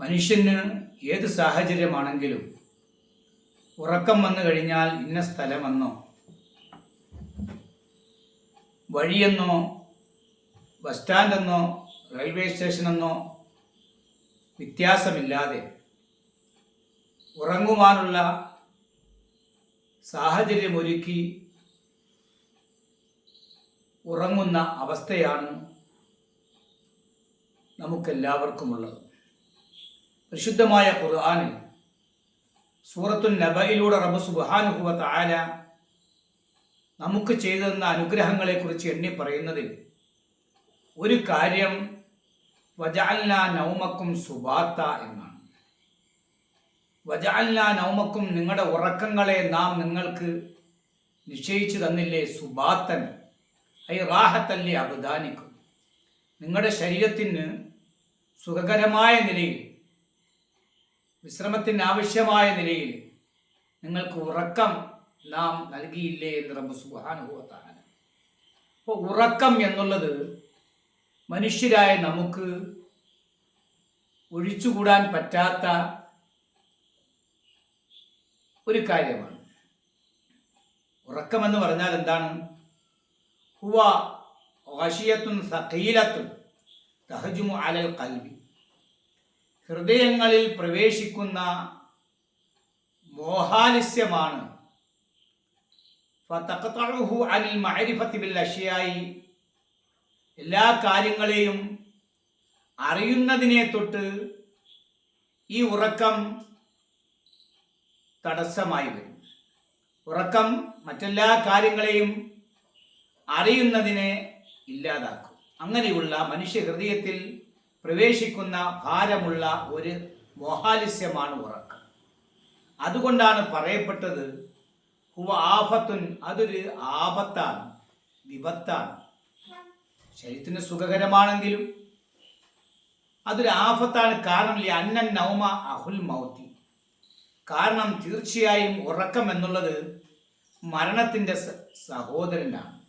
മനുഷ്യന് ഏത് സാഹചര്യമാണെങ്കിലും ഉറക്കം വന്നു കഴിഞ്ഞാൽ ഇന്ന സ്ഥലമെന്നോ വഴിയെന്നോ ബസ് സ്റ്റാൻഡെന്നോ റെയിൽവേ സ്റ്റേഷനെന്നോ വ്യത്യാസമില്ലാതെ ഉറങ്ങുവാനുള്ള സാഹചര്യമൊരുക്കി ഉറങ്ങുന്ന അവസ്ഥയാണ് നമുക്കെല്ലാവർക്കുമുള്ളത്. പരിശുദ്ധമായ ഖുർആാനിൽ സൂറത്തുൽ നബയിലൂടെ റബ്ബ് സുബ്ഹാനഹു ആല നമുക്ക് ചെയ്തു തന്ന അനുഗ്രഹങ്ങളെക്കുറിച്ച് എണ്ണി പറയുന്നതിൽ ഒരു കാര്യം വജാൽന നൗമക്കും സുബാത്ത എന്നാണ്. വജാൽന നൗമക്കും നിങ്ങളുടെ ഉറക്കങ്ങളെ നാം നിങ്ങൾക്ക് നിശ്ചയിച്ചു തന്നില്ലേ സുബാത്തൻ? ഐ റാഹത്തല്ലേ അബുദാനിക്കും. നിങ്ങളുടെ ശരീരത്തിന് സുഖകരമായ നിലയിൽ വിശ്രമത്തിന് ആവശ്യമായ നിലയിൽ നിങ്ങൾക്ക് ഉറക്കം നാം നൽകിയില്ലേ എന്ന് റബ്ബ് സുഹാനുഭവത്താണ് അപ്പോൾ ഉറക്കം എന്നുള്ളത് മനുഷ്യരായ നമുക്ക് ഒഴിച്ചുകൂടാൻ പറ്റാത്ത ഒരു കാര്യമാണ്. ഉറക്കമെന്ന് പറഞ്ഞാൽ എന്താണ്? ഹുവ വാശിയത്തും സഖീലത്തും തഹജുമു അലൽ കൽബി ഹൃദയങ്ങളിൽ പ്രവേശിക്കുന്ന മോഹാലിസ്യമാണ്. ബിൽ അഷ്യായി. എല്ലാ കാര്യങ്ങളെയും അറിയുന്നതിനെ തൊട്ട് ഈ ഉറക്കം തടസ്സമായി വരും. ഉറക്കം മറ്റെല്ലാ കാര്യങ്ങളെയും അറിയുന്നതിനെ ഇല്ലാതാക്കും. അങ്ങനെയുള്ള മനുഷ്യ ഹൃദയത്തിൽ പ്രവേശിക്കുന്ന ഭാരമുള്ള ഒരു മോഹാലിസ്യമാണ് ഉറക്കം. അതുകൊണ്ടാണ് പറയപ്പെട്ടത് ഹുവ ആഫത്തുൻ അതൊരു ആപത്താണ് വിപത്താണ്. ശരീരത്തിന് സുഖകരമാണെങ്കിലും അതൊരു ആഫത്താണ്. കാരണം അന്നൻ നൗമ അഹുൽ മൗത്തി. കാരണം തീർച്ചയായും ഉറക്കം എന്നുള്ളത് മരണത്തിന്റെ സഹോദരനാണ്.